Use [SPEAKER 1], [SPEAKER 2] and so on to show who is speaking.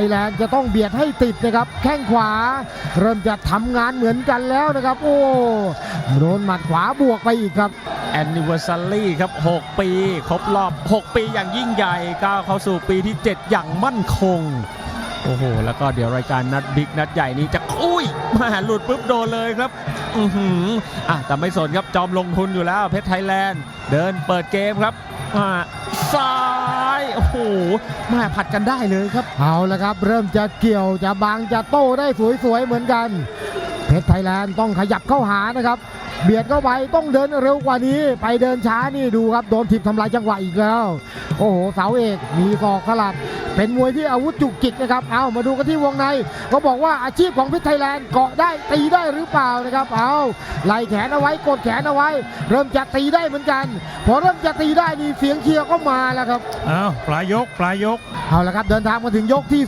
[SPEAKER 1] ยแลนด์จะต้องเบียดให้ติดนะครับ แข้งขวา เริ่มจะทำงานเหมือนกันแล้วนะครับ โอ้โดนหมัดขวาบวกไปอีกครับ
[SPEAKER 2] แอนนิเวอร์ซารีครับ 6 ปี ครบรอบ 6 ปีอย่างยิ่งใหญ่ก้าวเข้าสู่ปีที่ 7 อย่างมั่นคง โอ้โห แล้วก็เดี๋ยวรายการนัดบิ๊กนัดใหญ่นี้จะอุ้ยมาหลุดปุ๊บโดนเลยครับ อือหืออะแต่ไม่สนครับจอมลงทุนอยู่แล้วเพชรไทยแลนด์ เดินเปิดเกมครับอ่า โอ้โหมาผัดกันได้เลยครับ
[SPEAKER 1] เอาละครับ เริ่มจะเกี่ยวจะบางจะโต้ได้สวยๆเหมือนกัน เพชรไทยแลนด์ต้องขยับเข้าหานะครับ เบียดเข้าไปต้องเดินเร็วกว่านี้ ไปเดินช้านี่ดูครับ โดนทิบทำลายจังหวะอีกแล้ว โอ้โหเสาเอกมีศอกสลับ เป็นมวยที่อาวุธจุกจิกนะครับ เอามาดูกันที่วงในเขาบอกว่าอาชีพของเพชรไทยแลนด์เกาะได้ตีได้หรือเปล่านะครับ เอาไล่แขนเอาไว้กดแขนเอาไว้ เริ่มจะตีได้เหมือนกัน พอเริ่มจะตีได้นี่เสียงเชียร์ก็มาแล้วครับ
[SPEAKER 3] อ้าวปลายยกปลายยก
[SPEAKER 1] เอาละครับเดินทางมาถึงยกที่